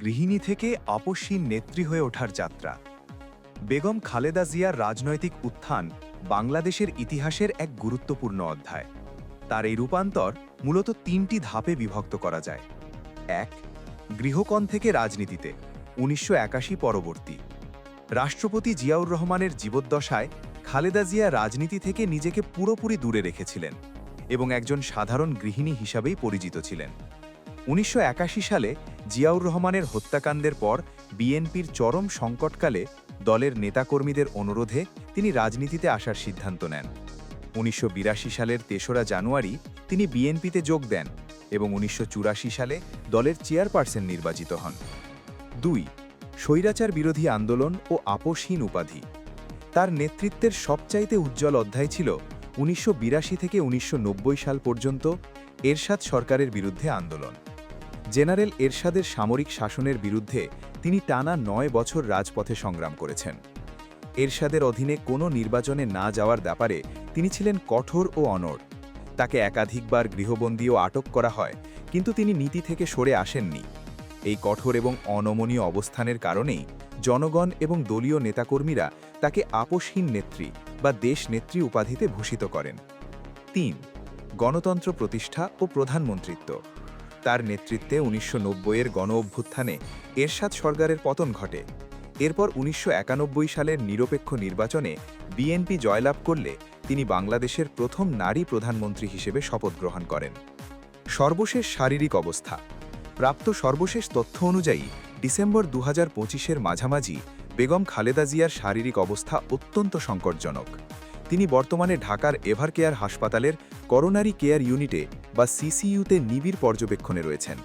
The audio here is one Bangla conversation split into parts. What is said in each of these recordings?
গৃহিণী থেকে আপসহীন নেত্রী হয়ে ওঠার যাত্রা। বেগম খালেদা জিয়ার রাজনৈতিক উত্থান বাংলাদেশের ইতিহাসের এক গুরুত্বপূর্ণ অধ্যায়। তার এই রূপান্তর মূলত তিনটি ধাপে বিভক্ত করা যায়। এক, গৃহকণ থেকে রাজনীতিতে, উনিশশো একাশি পরবর্তী। রাষ্ট্রপতি জিয়াউর রহমানের জীবদ্দশায় খালেদা জিয়া রাজনীতি থেকে নিজেকে পুরোপুরি দূরে রেখেছিলেন এবং একজন সাধারণ গৃহিণী হিসাবেই পরিচিত ছিলেন। উনিশশো একাশি সালে জিয়াউর রহমানের হত্যাকাণ্ডের পর বিএনপির চরম সংকটকালে দলের নেতাকর্মীদের অনুরোধে তিনি রাজনীতিতে আসার সিদ্ধান্ত নেন। উনিশশো বিরাশি সালের তেসরা জানুয়ারি তিনি বিএনপিতে যোগ দেন এবং উনিশশো চুরাশি সালে দলের চেয়ারপারসন নির্বাচিত হন। দুই, স্বৈরাচার বিরোধী আন্দোলন ও আপোষহীন উপাধি। তার নেতৃত্বের সবচাইতে উজ্জ্বল অধ্যায় ছিল উনিশশো বিরাশি থেকে উনিশশো নব্বই সাল পর্যন্ত এরশাদ সরকারের বিরুদ্ধে আন্দোলন। জেনারেল এরশাদের সামরিক শাসনের বিরুদ্ধে তিনি টানা নয় বছর রাজপথে সংগ্রাম করেছেন। এরশাদের অধীনে কোনো নির্বাচনে না যাওয়ার ব্যাপারে তিনি ছিলেন কঠোর ও অনড়। তাকে একাধিকবার গৃহবন্দী ও আটক করা হয়, কিন্তু তিনি নীতি থেকে সরে আসেননি। এই কঠোর এবং অনমনীয় অবস্থানের কারণেই জনগণ এবং দলীয় নেতাকর্মীরা তাকে আপোষহীন নেত্রী বা দেশ নেত্রী উপাধিতে ভূষিত করেন। তিন, গণতন্ত্র প্রতিষ্ঠা ও প্রধানমন্ত্রিত্ব। তার নেতৃত্বে উনিশশো নব্বই এর গণ অভ্যুত্থানে এরশাদ সরকারের পতন ঘটে। এরপর উনিশশো সালের নিরপেক্ষ নির্বাচনে বিএনপি জয়লাভ করলে তিনি বাংলাদেশের প্রথম নারী প্রধানমন্ত্রী হিসেবে শপথ গ্রহণ করেন। সর্বশেষ শারীরিক অবস্থা। প্রাপ্ত সর্বশেষ তথ্য অনুযায়ী ডিসেম্বর দু হাজার মাঝামাঝি বেগম খালেদা জিয়ার শারীরিক অবস্থা অত্যন্ত সংকটজনক। তিনি বর্তমানে ঢাকার এভারকেয়ার হাসপাতালের করোনারি কেয়ার ইউনিটে বা সিসিইউতে নিবিড় পর্যবেক্ষণে রয়েছেন।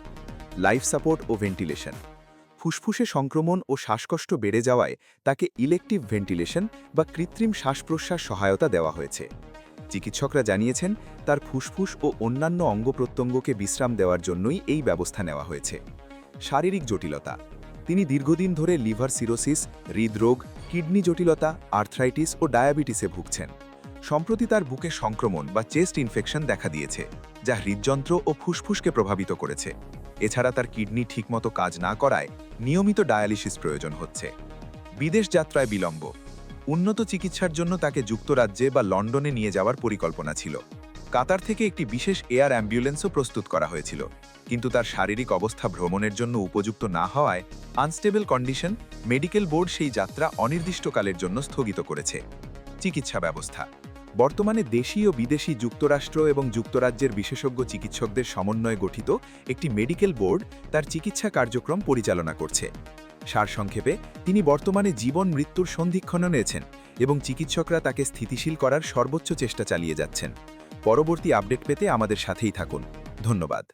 লাইফ সাপোর্ট ও ভেন্টিলেশন। ফুসফুসে সংক্রমণ ও শ্বাসকষ্ট বেড়ে যাওয়ায় তাকে ইলেকটিভ ভেন্টিলেশন বা কৃত্রিম শ্বাস প্রশ্বাস সহায়তা দেওয়া হয়েছে। চিকিৎসকরা জানিয়েছেন, তার ফুসফুস ও অন্যান্য অঙ্গ প্রত্যঙ্গকে বিশ্রাম দেওয়ার জন্যই এই ব্যবস্থা নেওয়া হয়েছে। শারীরিক জটিলতা। তিনি দীর্ঘদিন ধরে লিভার সিরোসিস, হৃদরোগ, কিডনি জটিলতা, আর্থ্রাইটিস ও ডায়াবেটিসে ভুগছেন। সম্প্রতি তার বুকে সংক্রমণ বা চেস্ট ইনফেকশন দেখা দিয়েছে, যা হৃদযন্ত্র ও ফুসফুসকে প্রভাবিত করেছে। এছাড়া তার কিডনি ঠিকমতো কাজ না করায় নিয়মিত ডায়ালিসিস প্রয়োজন হচ্ছে। বিদেশ যাত্রায় বিলম্ব। উন্নত চিকিৎসার জন্য তাকে যুক্তরাজ্যে বা লন্ডনে নিয়ে যাওয়ার পরিকল্পনা ছিল। কাতার থেকে একটি বিশেষ এয়ার অ্যাম্বুলেন্সও প্রস্তুত করা হয়েছিল। কিন্তু তার শারীরিক অবস্থা ভ্রমণের জন্য উপযুক্ত না হওয়ায় আনস্টেবল কন্ডিশন, মেডিকেল বোর্ড সেই যাত্রা অনির্দিষ্টকালের জন্য স্থগিত করেছে। চিকিৎসা ব্যবস্থা। বর্তমানে দেশি ও বিদেশি যুক্তরাষ্ট্র এবং যুক্তরাজ্যের বিশেষজ্ঞ চিকিৎসকদের সমন্বয়ে গঠিত একটি মেডিকেল বোর্ড তার চিকিৎসা কার্যক্রম পরিচালনা করছে। সারসংক্ষেপে তিনি বর্তমানে জীবন মৃত্যুর সন্ধিক্ষণ নিয়েছেন এবং চিকিৎসকরা তাকে স্থিতিশীল করার সর্বোচ্চ চেষ্টা চালিয়ে যাচ্ছেন। পরবর্তী আপডেট পেতে আমাদের সাথেই থাকুন। ধন্যবাদ।